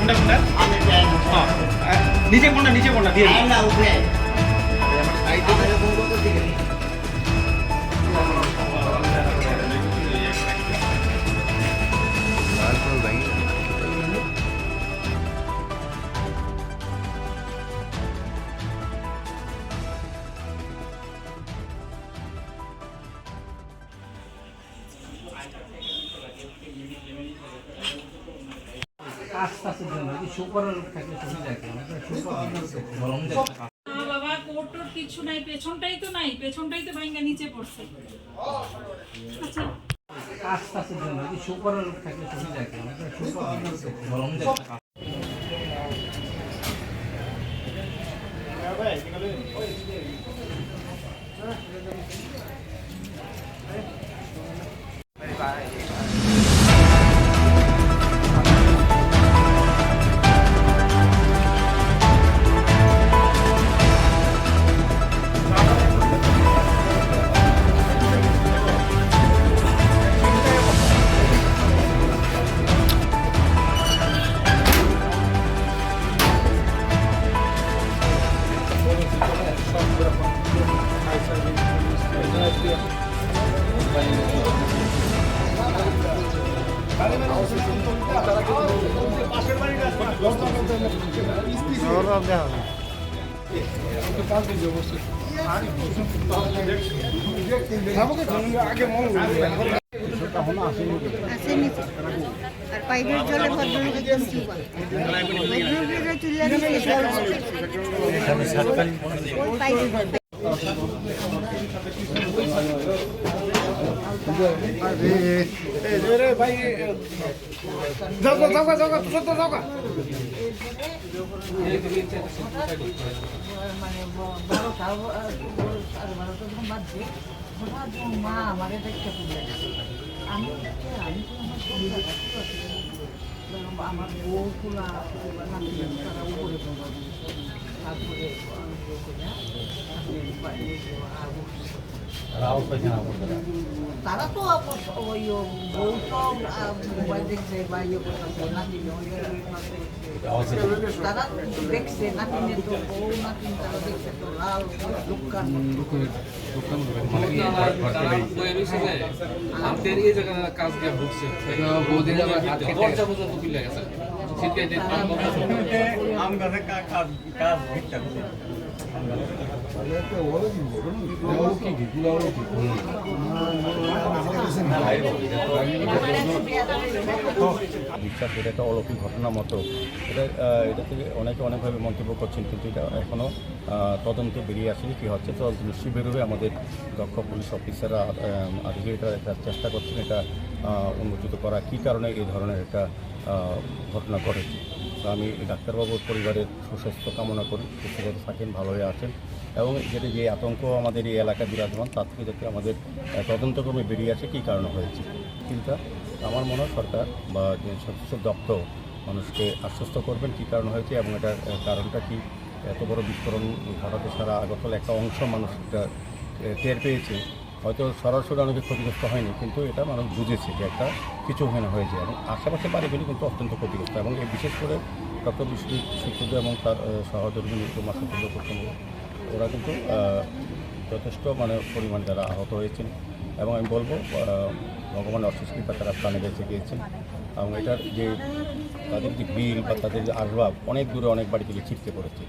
কোনটা কোনটা আমি যাই হ্যাঁ আহ, নিচে কোনটা নিচে কোনটা দিয়ে দিকে আশপাশের জন্য যদি থাকলে সুবিধা কি সুপার গরম বাবা কোট টোট কিছু নাই পেছনটাই তো নাই পেছনটাই তো ভাঙ্গা নিচে পড়ছে। আচ্ছা। আশপাশের জন্য যদি সুপারের থাকলে সুবিধা সুপার গরম যায় আর পাইপের জলে ভদ্রলোক একদম চুপা। ভদ্রলোকের চুল্লা দিয়ে মা আমাকে দেখতে আমি আমি আমার বউ খোলা তারা উপরে তারপরে তারা তো ওই বউ তো মোবাইল দেখছে বা ইয়ে করতেছে নাতি তারা দেখছে নাতিনে তো বউ নাতিন তারা দেখছে তো লাল দোকান। আমাদের এই জায়গা কাজ দিয়ে ঢুকছে। দরজা পর্যন্ত খুলে গেছে শীতকালে আম কাজ কাজ ভিড়টা করছে। বিশ্বাস, এটা একটা অলৌকিক ঘটনা মতো এটা এটা থেকে অনেকে অনেকভাবে মন্তব্য করছেন, কিন্তু এটা এখনও তদন্তে বেরিয়ে আসেনি কী হচ্ছে। তদন্ত নিশ্চয়ই বেরোবে আমাদের দক্ষ পুলিশ অফিসাররা আধিকারিকরা একটা চেষ্টা করছেন। এটা উন্মোচিত করা কী কারণে এই ধরনের একটা ঘটনা ঘটেছে? তো আমি ডাক্তারবাবুর পরিবারের সুস্বাস্থ্য কামনা করি, সুস্থভাবে থাকেন, ভালো হয়ে আছেন এবং যেটা যে আতঙ্ক আমাদের এই এলাকায় বিরাজমান, তার থেকে যাতে আমাদের তদন্তক্রমে বেরিয়ে আসে, কী কারণে হয়েছে? চিন্তা আমার মনে হয় সরকার বা যে সদস্য দপ্তর মানুষকে আশ্বস্ত করবেন কী কারণ হয়েছে এবং এটার কারণটা কি? এত বড় বিস্ফোরণ ঘটাতে সারা আগরতলা একটা অংশ মানুষ টের পেয়েছে। হয়তো সরাসরি অনেকে ক্ষতিগ্রস্ত হয়নি, কিন্তু এটা মানুষ বুঝেছে যে একটা কিছু ওখানে হয়েছে এবং আশেপাশে বাড়িগুলি কিন্তু অত্যন্ত ক্ষতিগ্রস্ত। এবং এই বিশেষ করে ডক্টর বিশ্বজিৎ শিক্ষক এবং তার সহযোগী কুমার সত্য করছেন ওরা কিন্তু যথেষ্ট মানে পরিমাণ যারা আহত হয়েছেন। এবং আমি বলব ভগবানের অশেষ কৃপা তারা প্রাণে বেঁচে গিয়েছেন। এবং এটার যে তাদের যে বিল বা তাদের যে আসবাব, অনেক দূরে অনেক বাড়ি থেকে ছিটকে পড়েছে।